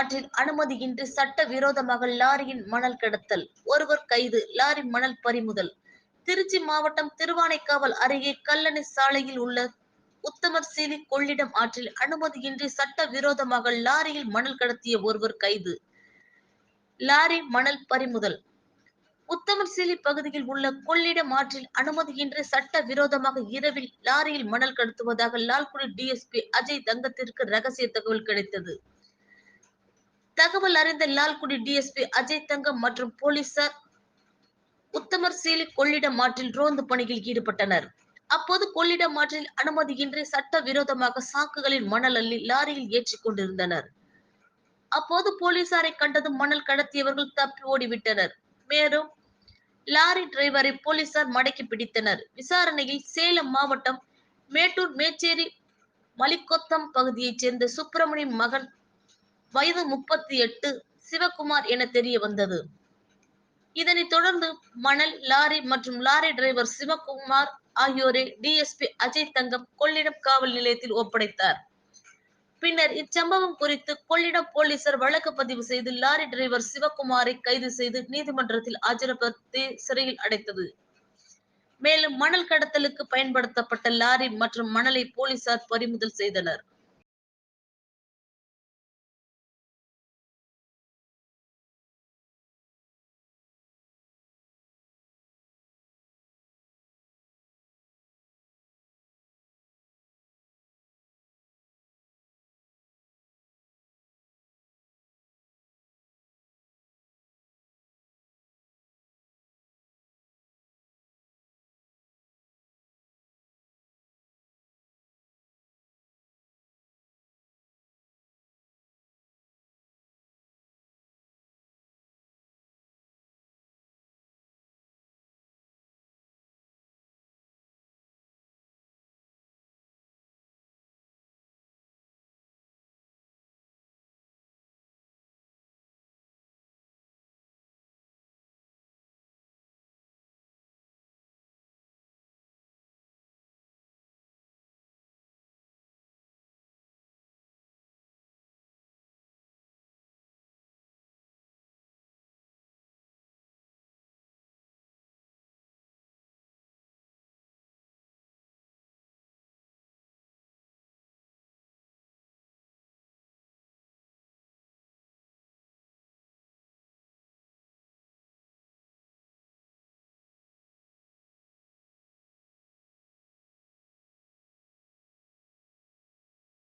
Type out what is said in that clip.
ஆற்றில் அனுமதியின்றி சட்ட விரோதமாக லாரியின் மணல் கடத்தல் ஒருவர் கைது லாரி மணல் பறிமுதல். திருச்சி மாவட்டம் திருவானைக்காவல் அருகே கல்லணை சாலையில் உள்ள உத்தமர் சீலி கொள்ளிடம் ஆற்றில் அனுமதியின்றி சட்ட விரோதமாக லாரியில் மணல் கடத்திய ஒருவர் கைது. லாரி மணல் பறிமுதல். உத்தமர் சீலி பகுதியில் உள்ள கொள்ளிடம் ஆற்றில் அனுமதியின்றி சட்ட விரோதமாக இரவில் லாரியில் மணல் கடத்துவதாக லால்குடி டிஎஸ்பி அஜய் தங்கத்திற்கு ரகசிய தகவல் கிடைத்தது. தகவல் அறிந்த லால்குடி டிஎஸ்பி அஜய் தங்கம் மற்றும் போலீசார் உத்தமர் சீலி கொள்ளிடம் ஆற்றில் ரோந்து பணியில் ஈடுபட்டனர். அப்போது கொள்ளிடம் ஆற்றில் அனுமதியின்றி சட்ட விரோதமாக சாக்குகளில் மணல் அள்ளி லாரியில் ஏற்றிக் கொண்டிருந்தனர். அப்போது போலீசாரை கண்டதும் மணல் கடத்தியவர்கள் தப்பி ஓடிவிட்டனர். மேலும் லாரி டிரைவரை போலீசார் மடக்கி பிடித்தனர். விசாரணையில் சேலம் மாவட்டம் மேட்டூர் மேச்சேரி மலிக்கொத்தம் பகுதியைச் சேர்ந்த சுப்பிரமணியம் மகன் வயது முப்பத்தி எட்டு சிவகுமார் என தெரிய வந்தது. இதனைத் தொடர்ந்து மணல் லாரி மற்றும் லாரி டிரைவர் சிவகுமார் ஆகியோரை டிஎஸ்பி அஜய் தங்கம் கொள்ளிடம் காவல் நிலையத்தில் ஒப்படைத்தார். பின்னர் இச்சம்பவம் குறித்து கொள்ளிடம் போலீசார் வழக்கு பதிவு செய்து லாரி டிரைவர் சிவகுமாரை கைது செய்து நீதிமன்றத்தில் ஆஜர்படுத்தி சிறையில் அடைத்தது. மேலும் மணல் கடத்தலுக்கு பயன்படுத்தப்பட்ட லாரி மற்றும் மணலை போலீசார் பறிமுதல் செய்தனர்.